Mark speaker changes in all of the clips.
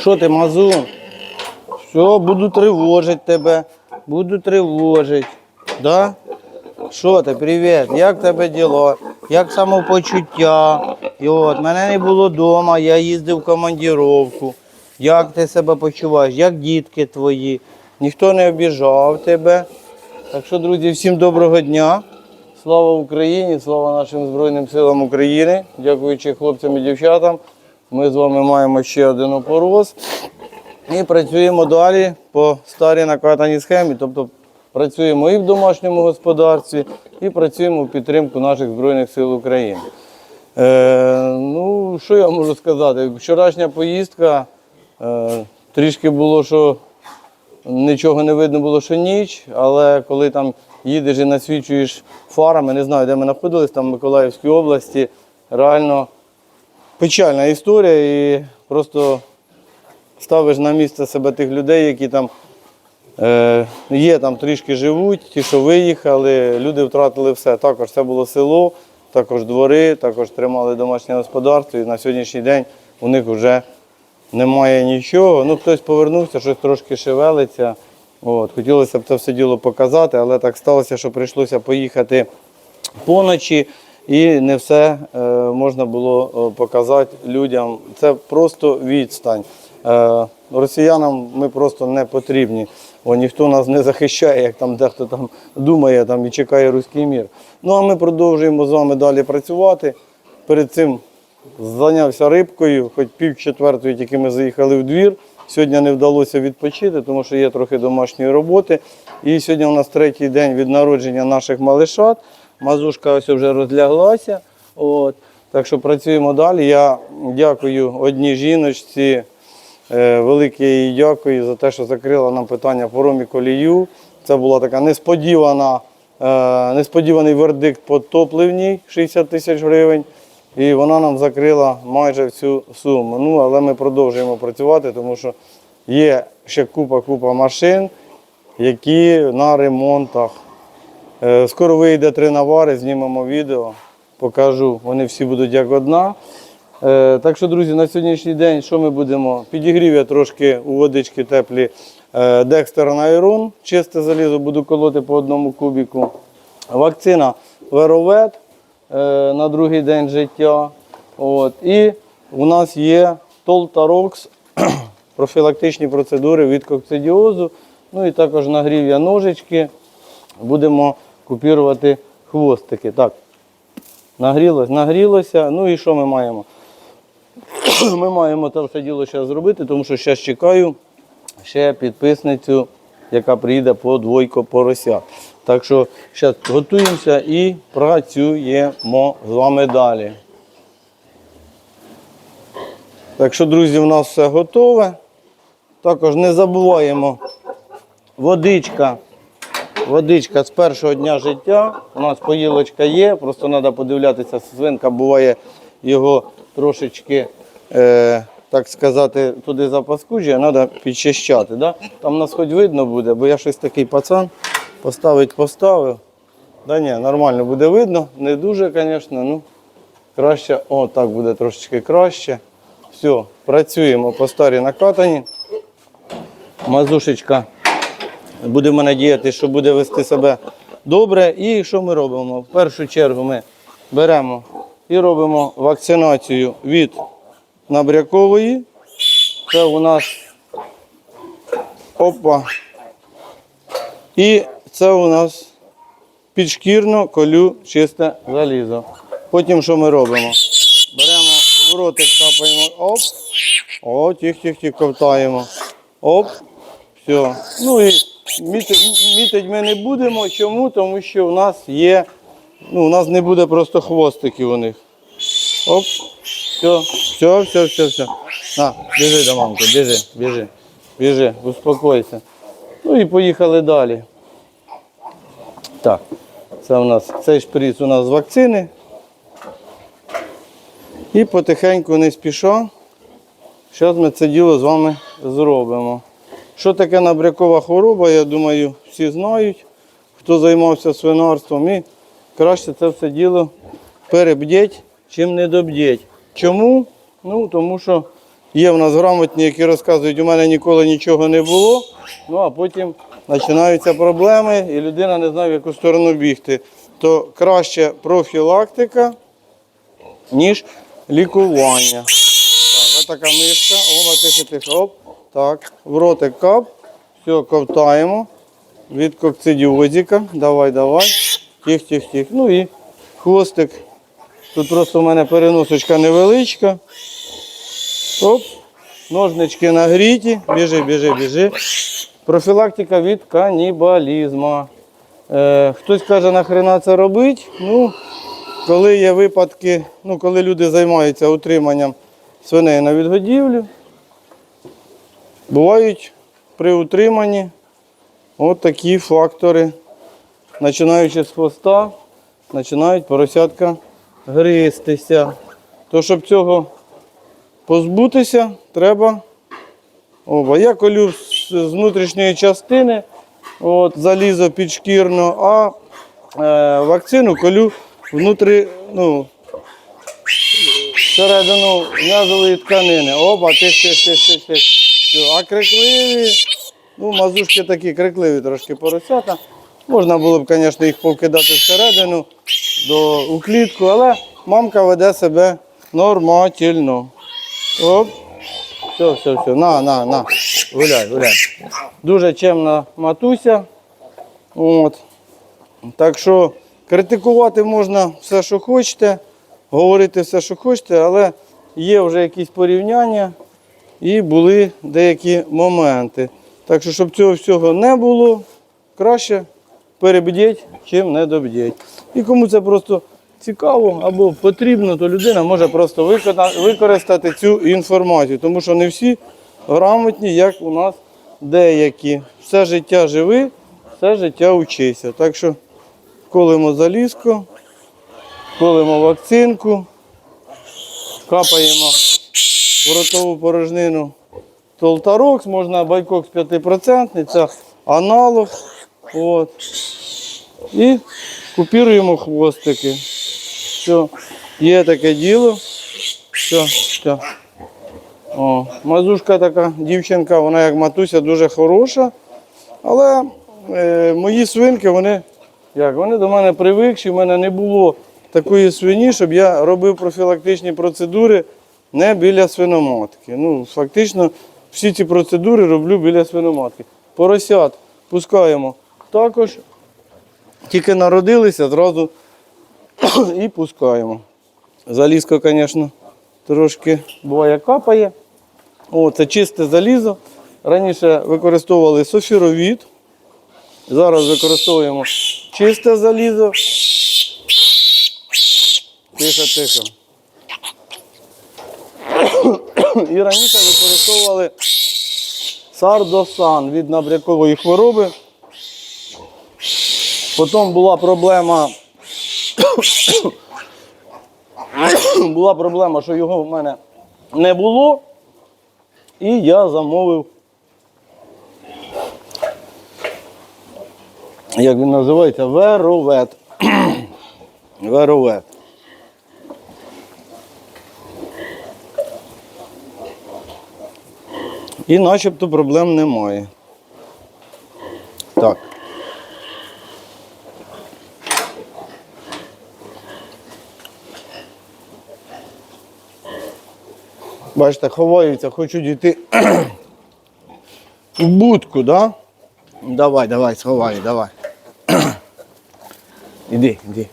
Speaker 1: Що ти, мазун? Все, буду тривожити тебе. Буду тривожити. Да? Що ти, привіт? Як тебе діло? Як самопочуття? І от, мене не було вдома, я їздив в командіровку. Як ти себе почуваєш? Як дітки твої? Ніхто не обіжав тебе. Так що, друзі, всім доброго дня. Слава Україні, слава нашим Збройним силам України. Дякуючи хлопцям і дівчатам. Ми з вами маємо ще один опороз. І працюємо далі по старій накатаній схемі. Тобто працюємо і в домашньому господарстві, і працюємо в підтримку наших Збройних сил України. Е, ну, що я можу сказати? Вчорашня поїздка е, трішки було, що нічого не видно було, що ніч, але коли там їдеш і насвічуєш фарами, не знаю, де ми знаходились, там в Миколаївській області, реально печальна історія і просто ставиш на місце себе тих людей, які там е, є, там трішки живуть, ті, що виїхали, люди втратили все. Також це було село, також двори, також тримали домашнє господарство. І на сьогоднішній день у них вже немає нічого. Ну, хтось повернувся, щось трошки шевелиться. От, хотілося б це все діло показати, але так сталося, що прийшлося поїхати поночі, і не все е, можна було е, показати людям. Це просто відстань. Е, росіянам ми просто не потрібні. О, ніхто нас не захищає, як там дехто там думає там, і чекає руський мір. Ну а ми продовжуємо з вами далі працювати. Перед цим зайнявся рибкою, хоч пів четвертої тільки ми заїхали в двір. Сьогодні не вдалося відпочити, тому що є трохи домашньої роботи. І сьогодні у нас третій день від народження наших малишат. Мазушка ось вже розляглася. От. Так що працюємо далі. Я дякую одній жіночці. Е, Велике їй дякую за те, що закрила нам питання по ромі колію. Це була така несподівана, е, несподіваний вердикт по топливній 60 тисяч гривень. І вона нам закрила майже всю суму. Ну, але ми продовжуємо працювати, тому що є ще купа-купа машин, які на ремонтах. Е, Скоро вийде три навари, знімемо відео, покажу. Вони всі будуть як одна. Е, Так що, друзі, на сьогоднішній день що ми будемо? Підігрів я трошки у водички теплі е, Декстер Найрон, чисте залізо, буду колоти по одному кубіку. Вакцина Веровет на другий день життя. От. І у нас є Толтарокс, профілактичні процедури від кокцидіозу. Ну і також нагрів я ножички. Будемо купірувати хвостики. Так, нагрілося, нагрілося. Ну і що ми маємо? Ми маємо це все діло ще зробити, тому що зараз чекаю ще підписницю, яка приїде по двойко порося. Так що зараз готуємося і працюємо з вами далі. Так що, друзі, у нас все готове. Також не забуваємо водичка. Водичка з першого дня життя. У нас поїлочка є, просто треба подивлятися, свинка буває його трошечки, е, так сказати, туди запаскуджує, треба підчищати. Да? Там нас хоч видно буде, бо я щось такий пацан поставить, поставив. Да ні, нормально буде видно, не дуже, звісно, ну краще, о, так буде трошечки краще. Все, працюємо по старій накатані. Мазушечка Будемо надіятися, що буде вести себе добре. І що ми робимо? В першу чергу ми беремо і робимо вакцинацію від набрякової. Це у нас опа. І це у нас підшкірно колю чисте залізо. Потім що ми робимо? Беремо в ротик, капаємо, оп. О, тих-тих-тих ковтаємо. Оп. Все. Ну і мітить, ми не будемо. Чому? Тому що у нас є, ну, у нас не буде просто хвостиків у них. Оп. Все, все, все, все, все. На, біжи до мамки, біжи, біжи, біжи, успокойся. Ну і поїхали далі. Так, це у нас цей шприц у нас з вакцини. І потихеньку не спіша. Зараз ми це діло з вами зробимо. Що таке набрякова хвороба, я думаю, всі знають, хто займався свинарством. І краще це все діло перебдіть, чим не добдіть. Чому? Ну, тому що Є в нас грамотні, які розказують, у мене ніколи нічого не було. Ну а потім починаються проблеми, і людина не знає, в яку сторону бігти. То краще профілактика, ніж лікування. Так, отака мишка. Оба тихо, тихо. Оп. Так, в ротик кап. Все, ковтаємо. Від кокцидіозіка. Давай, давай. Тих, тих, тих. Ну і хвостик. Тут просто в мене переносочка невеличка. Оп. Ножнички нагріті. Біжи, біжи, біжи. Профілактика від канібалізму. Е, хтось каже, нахрена це робити. Ну, коли є випадки, ну, коли люди займаються утриманням свиней на відгодівлю, бувають при утриманні от фактори, починаючи з хвоста, починають поросятка гристися. То, щоб цього позбутися, треба. Оба. Я колю з з внутрішньої частини, от, залізо підшкірно, а е, вакцину колю внутрі, ну, всередину м'язової тканини. Оба, тих, тих, тих, тих, тих. Все. А крикливі, ну, мазушки такі крикливі трошки поросята. Можна було б, звісно, їх повкидати всередину до, у клітку, але мамка веде себе нормально. Оп. Все, все, все. На, на, на. Гуляй, гуляй. Дуже чемна матуся. От. Так що критикувати можна все, що хочете, говорити все, що хочете, але є вже якісь порівняння і були деякі моменти. Так що, щоб цього всього не було, краще перебдіть, чим не добдіть. І кому це просто цікаво або потрібно, то людина може просто використати цю інформацію, тому що не всі грамотні, як у нас деякі. Все життя живи, все життя учися. Так що колимо залізку, колимо вакцинку, капаємо в ротову порожнину Толтарокс, можна байкокс 5%, це аналог. От. І купіруємо хвостики. Все, є таке діло. Все, все. О, мазушка така дівчинка, вона як матуся дуже хороша. Але е, мої свинки, вони, як, вони до мене привикші, в мене не було такої свині, щоб я робив профілактичні процедури не біля свиноматки. Ну, фактично, всі ці процедури роблю біля свиноматки. Поросят пускаємо також. Тільки народилися, зразу і пускаємо. Залізко, звісно, трошки буває капає. О, це чисте залізо. Раніше використовували софіровід. Зараз використовуємо чисте залізо. Тихо, тихо. І раніше використовували сардосан від набрякової хвороби. Потім була проблема. була проблема, що його в мене не було. І я замовив. Як він називається? Веровет. Веровет. І начебто проблем немає. Так. Бачите, ховаються, хочуть йти в будку, да? Давай, давай, сховай, давай. Іди, іди.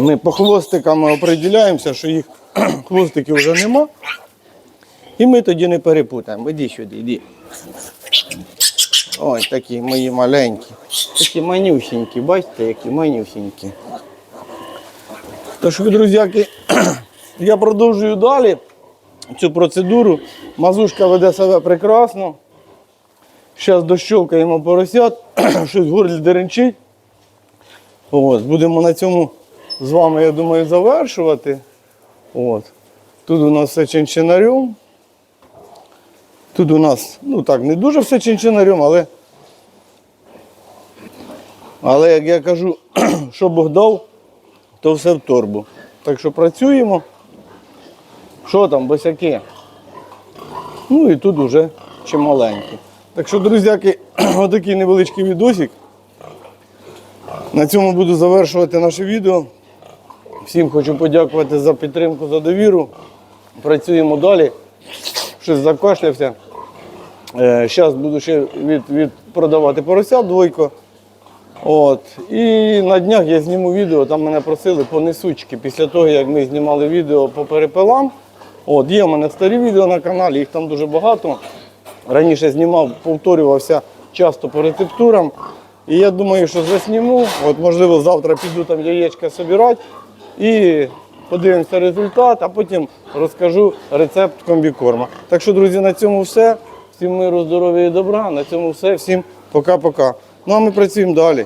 Speaker 1: Ми по хвостикам определяємося, що їх хвостиків вже нема. І ми тоді не перепутаємо. Іди сюди, іди. Ой, такі мої маленькі. Такі манюсінькі, бачите, які манюсінькі. Тож, друзяки, я продовжую далі цю процедуру. Мазушка веде себе прекрасно. Зараз дощовкаємо поросят, щось горлі деренчить. От, будемо на цьому з вами, я думаю, завершувати. От. Тут у нас все чинчинарем. Тут у нас, ну так, не дуже все чинчинарем, але. Але як я кажу, що Бог дав, то все в торбу. Так що працюємо. Що там, босяки? Ну і тут уже чималенькі. Так що, друзяки, отакий невеличкий відосик. На цьому буду завершувати наше відео. Всім хочу подякувати за підтримку, за довіру. Працюємо далі. Щось закашлявся. Зараз буду ще від, від продавати поросят двойко. От. І на днях я зніму відео, там мене просили по несучки. Після того, як ми знімали відео по перепелам. От, є в мене старі відео на каналі, їх там дуже багато. Раніше знімав, повторювався часто по рецептурам. І я думаю, що засніму. От, можливо, завтра піду там яєчка собирати і подивимося результат, а потім розкажу рецепт комбікорма. Так що, друзі, на цьому все. Всім миру, здоров'я і добра. На цьому все. Всім пока-пока. Ну а ми працюємо далі.